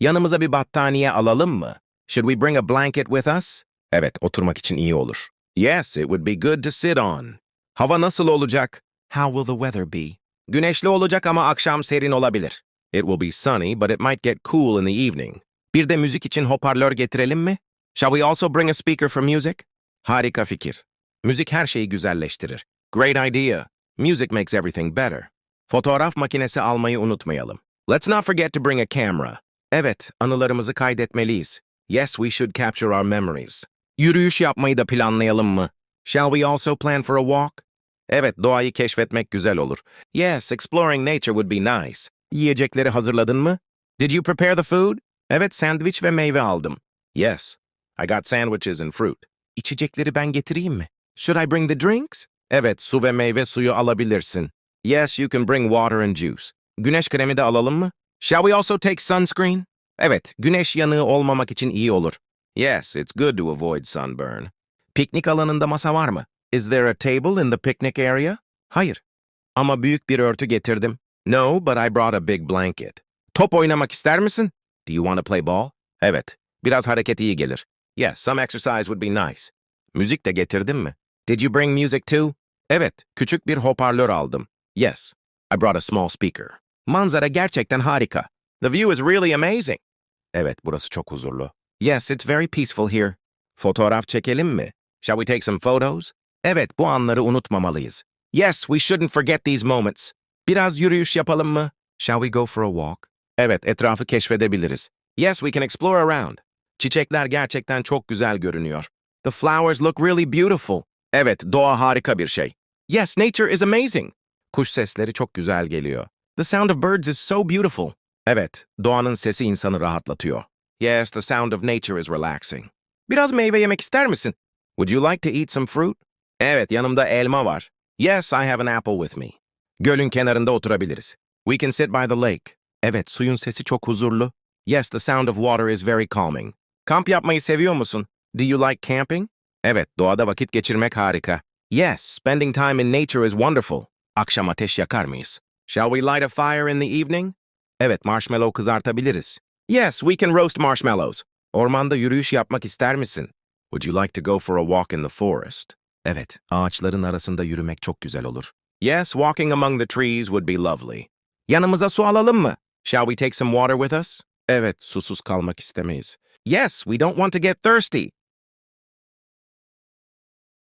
Yanımıza bir battaniye alalım mı? Should we bring a blanket with us? Evet, oturmak için iyi olur. Yes, it would be good to sit on. Hava nasıl olacak? How will the weather be? Güneşli olacak ama akşam serin olabilir. It will be sunny, but it might get cool in the evening. Bir de müzik için hoparlör getirelim mi? Shall we also bring a speaker for music? Harika fikir. Müzik her şeyi güzelleştirir. Great idea. Music makes everything better. Fotoğraf makinesi almayı unutmayalım. Let's not forget to bring a camera. Evet, anılarımızı kaydetmeliyiz. Yes, we should capture our memories. Yürüyüş yapmayı da planlayalım mı? Shall we also plan for a walk? Evet, doğayı keşfetmek güzel olur. Yes, exploring nature would be nice. Yiyecekleri hazırladın mı? Did you prepare the food? Evet, sandviç ve meyve aldım. Yes, I got sandwiches and fruit. İçecekleri ben getireyim mi? Should I bring the drinks? Evet, su ve meyve suyu alabilirsin. Yes, you can bring water and juice. Güneş kremi de alalım mı? Shall we also take sunscreen? Evet, güneş yanığı olmamak için iyi olur. Yes, it's good to avoid sunburn. Piknik alanında masa var mı? Is there a table in the picnic area? Hayır. Ama büyük bir örtü getirdim. No, but I brought a big blanket. Top oynamak ister misin? Do you want to play ball? Evet. Biraz hareket iyi gelir. Yes, some exercise would be nice. Müzik de getirdin mi? Did you bring music too? Evet, küçük bir hoparlör aldım. Yes, I brought a small speaker. Manzara gerçekten harika. The view is really amazing. Evet, burası çok huzurlu. Yes, it's very peaceful here. Fotoğraf çekelim mi? Shall we take some photos? Evet, bu anları unutmamalıyız. Yes, we shouldn't forget these moments. Biraz yürüyüş yapalım mı? Shall we go for a walk? Evet, etrafı keşfedebiliriz. Yes, we can explore around. Çiçekler gerçekten çok güzel görünüyor. The flowers look really beautiful. Evet, doğa harika bir şey. Yes, nature is amazing. Kuş sesleri çok güzel geliyor. The sound of birds is so beautiful. Evet, doğanın sesi insanı rahatlatıyor. Yes, the sound of nature is relaxing. Biraz meyve yemek ister misin? Would you like to eat some fruit? Evet, yanımda elma var. Yes, I have an apple with me. Gölün kenarında oturabiliriz. We can sit by the lake. Evet, suyun sesi çok huzurlu. Yes, the sound of water is very calming. Kamp yapmayı seviyor musun? Do you like camping? Evet, doğada vakit geçirmek harika. Yes, spending time in nature is wonderful. Akşam ateş yakar mıyız? Shall we light a fire in the evening? Evet, marshmallow kızartabiliriz. Yes, we can roast marshmallows. Ormanda yürüyüş yapmak ister misin? Would you like to go for a walk in the forest? Evet, ağaçların arasında yürümek çok güzel olur. Yes, walking among the trees would be lovely. Yanımıza su alalım mı? Shall we take some water with us? Evet, susuz kalmak istemeyiz. Yes, we don't want to get thirsty.